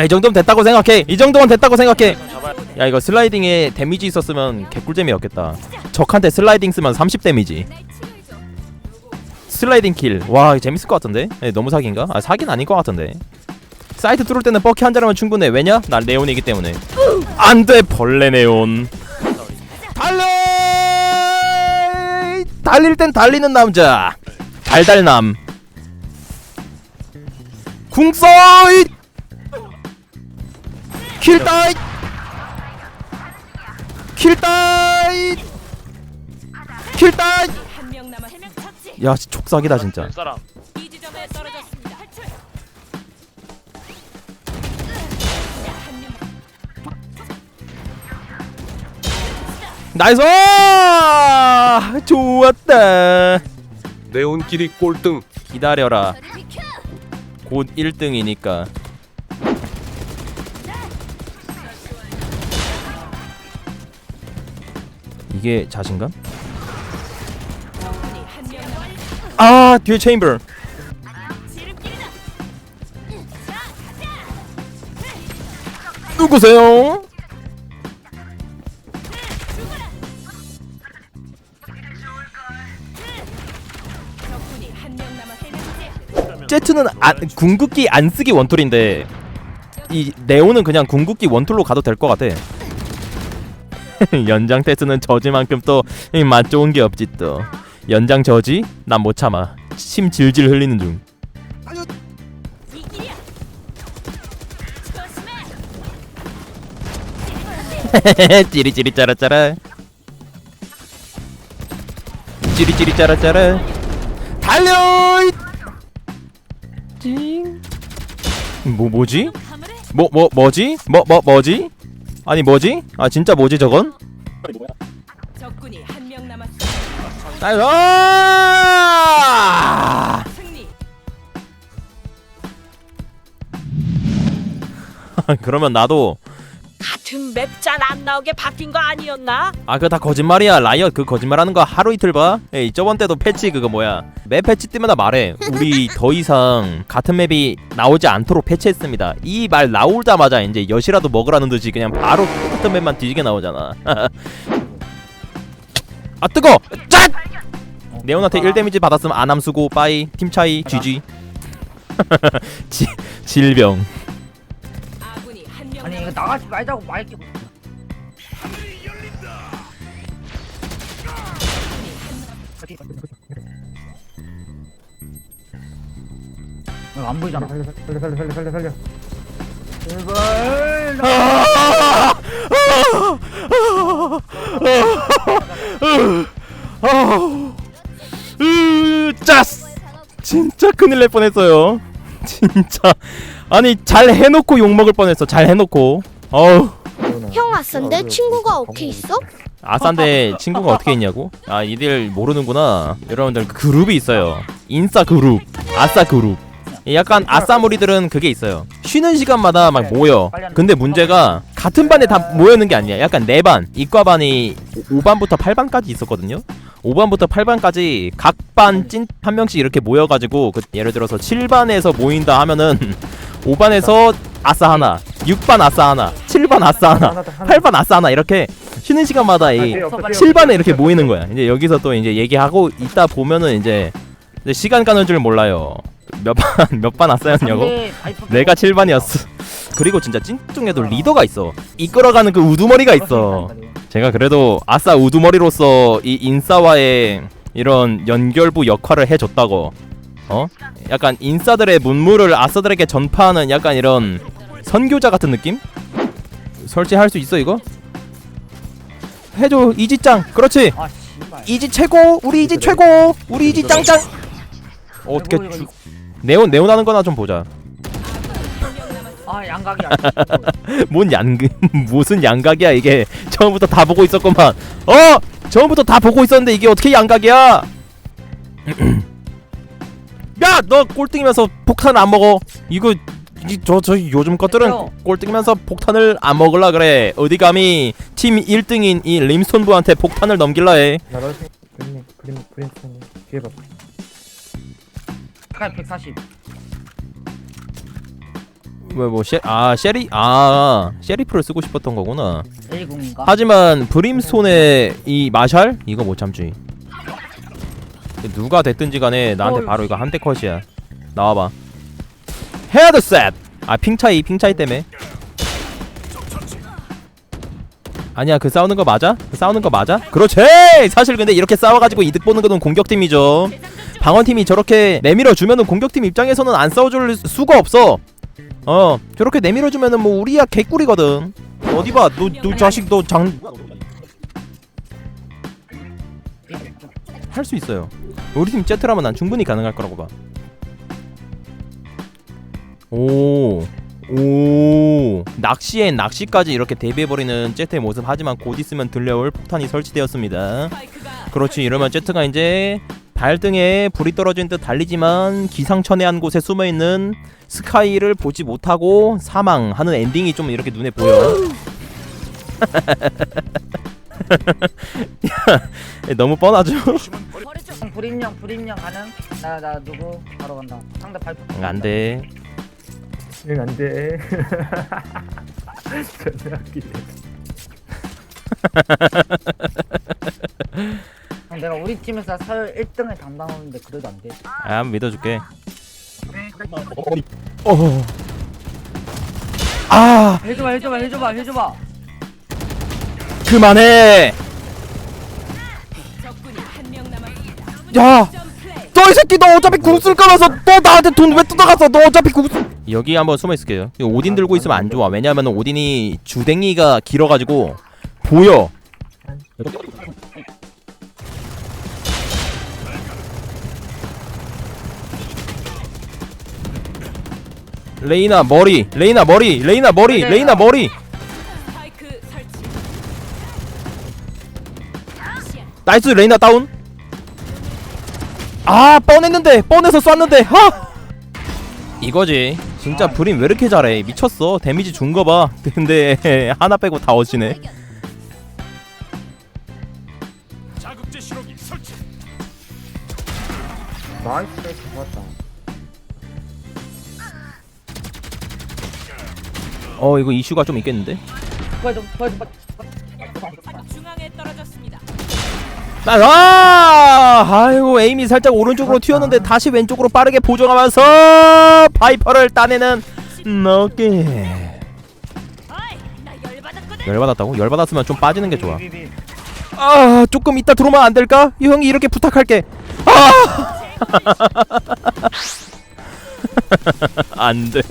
야 이 정도면 됐다고 생각해. 이 정도면 됐다고 생각해. 야 이거 슬라이딩에 데미지 있었으면 개꿀잼이었겠다. 적한테 슬라이딩 쓰면 30 데미지. 슬라이딩 킬와 재밌을 것 같은데? 네, 너무 사기인가? 아 사기는 아닌 것 같은데. 사이트 뚫을 때는 버키 한 자라면 충분해. 왜냐? 난 레온이기 때문에. 안돼 벌레 네온. 달려! 달릴 땐 달리는 남자. 달달남. 궁서잇 한명 남아 세명 처치. 야 족삭이다 진짜. 될 사람. 이 지점에 떨어졌습니다. 탈출. 한명 나이스! 좋았다. 네온끼리 꼴등. 기다려라. 곧 1등이니까 이게 자신감? 아 뒤에 지름길이다. 누구세요? 제트는 안, 궁극기 안 쓰기 원툴인데 이 네오는 그냥 궁극기 원툴로 가도 될 것 같아. 연장 테스트는 저지만큼 또 맛 좋은 게 없지 또. 연장 저지? 난 못 참아. 침 질질 흘리는 중. 찌리찌리 짜라짜라. 찌리찌리 짜라짜라. 달려! 찡. 뭐 뭐지? 화물에 뭐뭐 뭐지? 뭐 뭐 뭐지? 아니 뭐지? 아 진짜 뭐지 저건? 적군이 한 명 남았습니다. 나이스! 승리. 그러면 나도 같은 맵잔 안 나오게 바뀐 거 아니었나? 아 그거 다 거짓말이야. 라이엇 그 거짓말하는 거 하루 이틀 봐. 에이 저번 때도 패치 그거 뭐야? 맵 패치 때마다 말해. 우리 더 이상 같은 맵이 나오지 않도록 패치했습니다. 이 말 나오자마자 이제 엿이라도 먹으라는 듯이 그냥 바로 똑같은 맵만 뒤지게 나오잖아. 아 뜨거! 짠! 네온한테 1 데미지 받았으면 안함수고 빠이 팀 차이 GG 지, 질병 남았. 나가지 말자고 말게 어, 안 보이잖아 살려 살려 살려 살려 살려 살려 제발 으, 짜스! 진짜 큰일 날 뻔했어요. 진짜 아니 잘 해놓고 욕 먹을 뻔했어. 잘 해놓고. 어우 형 아싼데 친구가 어떻게 있어? 아싼데 친구가 어떻게 있냐고? 아 이들 모르는구나. 여러분들 그룹이 있어요. 인싸 그룹, 아싸 그룹. 약간 아싸 무리들은 그게 있어요. 쉬는 시간마다 막 모여. 근데 문제가 같은 반에 다 모여있는 게 아니야. 약간 네 반, 이과반이 5반부터 8반까지 있었거든요. 5반부터 8반까지 각 반 찐 한 명씩 이렇게 모여가지고 그 예를 들어서 7반에서 모인다 하면은 5반에서 아싸 하나, 6반 아싸 하나, 7반 아싸 하나, 8반 아싸 하나 이렇게 쉬는 시간마다 이 7반에 이렇게 모이는 거야. 이제 여기서 또 이제 얘기하고 있다 보면은 이제 이제 시간 가는 줄 몰라요. 몇반 몇 반 아싸였냐고? 내가 7반이었어. 그리고 진짜 찐뚱에도 리더가 있어. 이끌어가는 그 우두머리가 있어. 제가 그래도 아싸 우두머리로서 이 인싸와의 이런 연결부 역할을 해줬다고. 어? 약간 인싸들의 문물을 아싸들에게 전파하는 약간 이런 선교자 같은 느낌? 설치할 수 있어 이거? 해줘 이지짱 그렇지 아 씨발 이지 최고 우리 이지 최고 우리 이지 짱짱 어, 어떻게 주... 네온 네온 하는 거나 좀 보자. 아 양각이야. 뭔 양그 무슨 양각이야 이게. 처음부터 다 보고 있었구만. 어? 처음부터 다 보고 있었는데 이게 어떻게 양각이야? 야 너 꼴등이면서 폭탄 안 먹어. 이거 저저 요즘 것들은 왜요? 꼴등이면서 폭탄을 안 먹을라 그래. 어디 감히 팀 1등인 이 림스톤부한테 폭탄을 넘길라 해. 나를 그림 그림 그림 뒤에 봐. 약간 140 뭐뭐아 셰리 아 셰리프를 쓰고 싶었던 거구나. A궁인가? 하지만 브림스톤의 이 마샬 이거 못 참지. 누가 됐든지 간에 나한테. 바로 이거 한대 컷이야. 나와봐. 헤드셋. 아핑 차이 핑 차이 때문에. 아니야 그 싸우는 거 맞아? 그 싸우는 거 맞아? 그렇지. 사실 근데 이렇게 싸워가지고 이득 보는 거는 공격팀이죠. 방어팀이 저렇게 내밀어 주면은 공격팀 입장에서는 안 싸워줄 수가 없어. 어 저렇게 내밀어 주면은 뭐 우리야 개꿀이거든. 어디 봐, 너, 너 자식 너 장. 할 수 있어요. 우리 팀 제트라면 난 충분히 가능할 거라고 봐. 오, 오, 낚시엔 낚시까지 이렇게 대비해버리는 제트의 모습. 하지만 곧 있으면 들려올 폭탄이 설치되었습니다. 그렇지, 이러면 제트가 이제 발등에 불이 떨어진 듯 달리지만 기상천외한 곳에 숨어 있는 스카이를 보지 못하고 사망하는 엔딩이 좀 이렇게 눈에 보여. 야, 너무 뻔하죠? 형 불임령 불임령 가능? 나 나 누구? 바로 간다. 상대 발표. 안 돼. 응 안돼 존나 웃기네 형 내가 우리 팀에서 서열 1등을 담당하는데 그래도 안 돼. 아, 한번 믿어줄게. 어. 아, 해줘봐 해줘봐 해줘봐 해줘봐. 그만해. 야, 너이 새끼 너 어차피 궁 쓸 거면서 너 나한테 돈 왜 뜯어갔어? 너 어차피 궁. 여기 한번 숨어 있을게요. 이거 오딘 들고 있으면 안 좋아. 왜냐하면 오딘이 주댕이가 길어가지고 보여. 레이나 머리, 레이나 머리, 레이나 머리, 레이나 머리. 나이스 레이나 다운. 아 뻔했는데 뻔해서 쐈는데 하. 이거지. 진짜 브림 왜 이렇게 잘해? 미쳤어. 데미지 준 거 봐. 근데 하나 빼고 다 어지네. 나이스 좋았다 어 이거 이슈가 좀 있겠는데? 중앙에 떨어졌습니다. 아, 아이고 에임이 살짝 오른쪽으로 튀었는데 다시 왼쪽으로 빠르게 보정하면서 바이퍼를 따내는 너게 어이, 나 열받았거든. 열받았다고? 열받았으면 좀 빠지는 게 좋아. 아 조금 이따 들어오면 안 될까? 이 형이 이렇게 부탁할게. 아, 안 돼.